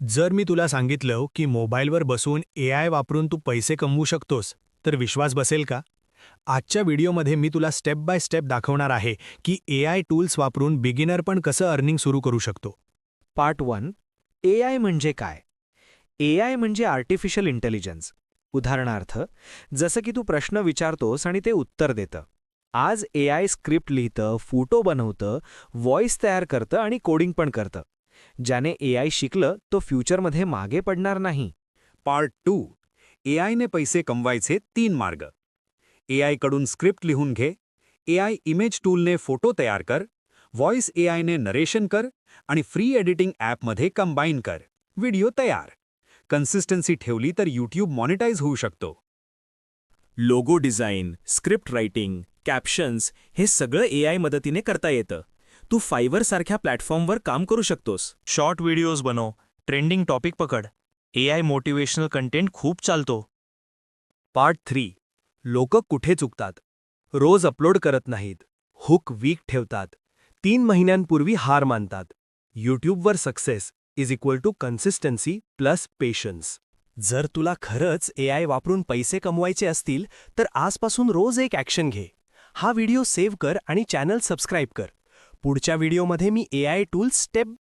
जर मी तुला सांगितलं की मोबाईलवर बसून ए आय वापरून तू पैसे कमवू शकतोस तर विश्वास बसेल का? आजच्या व्हिडिओमध्ये मी तुला स्टेप बाय स्टेप दाखवणार आहे की ए आय टूल्स वापरून बिगिनर पण कसं अर्निंग सुरू करू शकतो. पार्ट वन ए आय म्हणजे काय? ए आय म्हणजे आर्टिफिशियल इंटेलिजन्स. उदाहरणार्थ जसं की तू प्रश्न विचारतोस आणि ते उत्तर देतं. आज ए आय स्क्रिप्ट लिहितं फोटो बनवतं व्हॉइस तयार करतं आणि कोडिंग पण करतं. ज्याने ए आय शिकलं तो फ्युचरमध्ये मागे पडणार नाही. Part two. एआयने पैसे कमवायचे तीन मार्ग. एआयकडून स्क्रिप्ट लिहून घे. एआय इमेज टूलने फोटो तयार कर. व्हॉइस एआयने नरेशन कर आणि फ्री एडिटिंग ॲपमध्ये कंबाईन कर. व्हिडिओ तयार. कन्सिस्टन्सी ठेवली तर यूट्यूब मॉनिटाईज होऊ शकतो. Logo design script writing captions हे सगळं ए आय मदतीने करता येतं. तू फायवर सारख्या प्लॅटफॉर्मवर काम करू शकतोस. शॉर्ट व्हिडिओज बनव ट्रेंडिंग टॉपिक पकड. ए आय मोटिवेशनल कंटेंट खूप चालतो. Part three. लोक कुठे चुकतात? रोज अपलोड करत नाहीत. हुक वीक ठेवतात. तीन महिन्यांपूर्वी हार मानतात. यूट्यूबवर success is equal to consistency plus patience जर तुला खरंच ए आय वापरून पैसे कमवायचे असतील तर आजपासून रोज एक ॲक्शन घे. हा व्हिडिओ सेव्ह कर आणि चॅनल सबस्क्राईब कर. पुढच्या व्हिडिओमध्ये मी ए आय टूल्स स्टेप